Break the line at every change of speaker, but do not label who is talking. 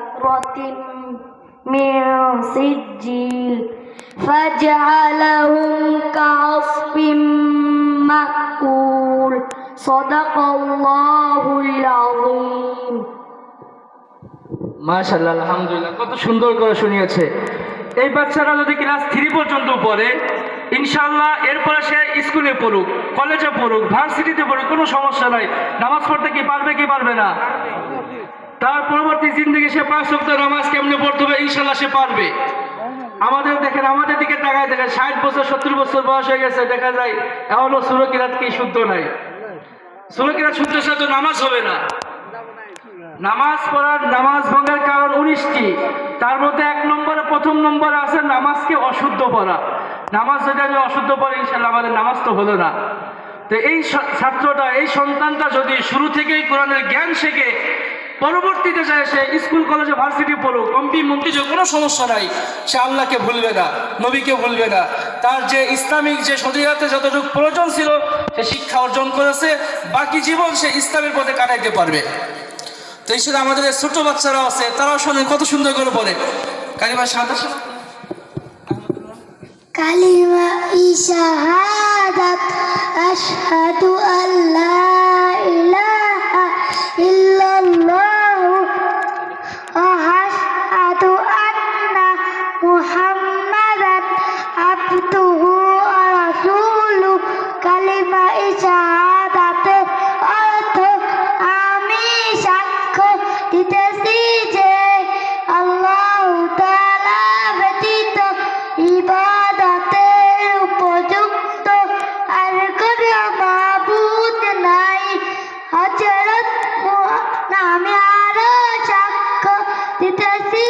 بحجارة من سجيل فجعلهم كعصف مأكول صدق الله العظيم
মাশাল্লাহ আলহামদুলিল্লাহ কত সুন্দর করে শুনিয়েছে এই বাচ্চারা যদি ক্লাস থ্রি পর্যন্ত পড়ে ইনশাল্লাহ এরপরে সে স্কুলে পড়ুক কলেজে পড়ুক ভার্সিটিতে পড়ুক কোনো সমস্যা নাই নামাজ পড়তে কি পারবে কি পারবে না তার পরবর্তী জিন্দগি সে পাঁচ সপ্তাহ নামাজ কেমনে পড়তে হবে ইনশাল্লাহ সে পারবে। আমাদের দেখেন, আমাদের দিকে তাকায় দেখেন, ষাট বছর, সত্তর বছর বয়স হয়ে গেছে, দেখা যায় এখনও সুরকিরাত কি শুদ্ধ নাই। সুরকিরাত শুদ্ধ সাথে নামাজ হবে না। নামাজ পড়ার, নামাজ ভঙ্গের কারণ উনিশটি তার মধ্যে এক নম্বরে, প্রথম নম্বরে আছে নামাজকে অশুদ্ধ পড়া। নামাজ যদি আমি অশুদ্ধ পড়ি ইনশাল্লাহ আমাদের নামাজ তো হলো না। তো এই ছাত্রটা, এই সন্তানটা যদি শুরু থেকেই কোরআনের জ্ঞান শেখে পরবর্তীতে যায় সে স্কুল, কলেজে ভার্সিটি পড়ুক, এমপি, মন্ত্রী, যে কোনো সমস্যা নাই, সে আল্লাহকে ভুলবে না, নবীকে ভুলবে না। তার যে ইসলামিক যে শরীরাতে যতটুকু প্রয়োজন ছিল, সে শিক্ষা অর্জন করেছে, বাকি জীবন সে ইসলামের পথে কাটাইতে পারবে। তো এই সাথে আমাদের ছোট বাচ্চারা আছে, তারাও শোনেন, কত সুন্দর করে পড়ে কালিমা সাদা
কালিমা ইশাহাদাত
আশহাদু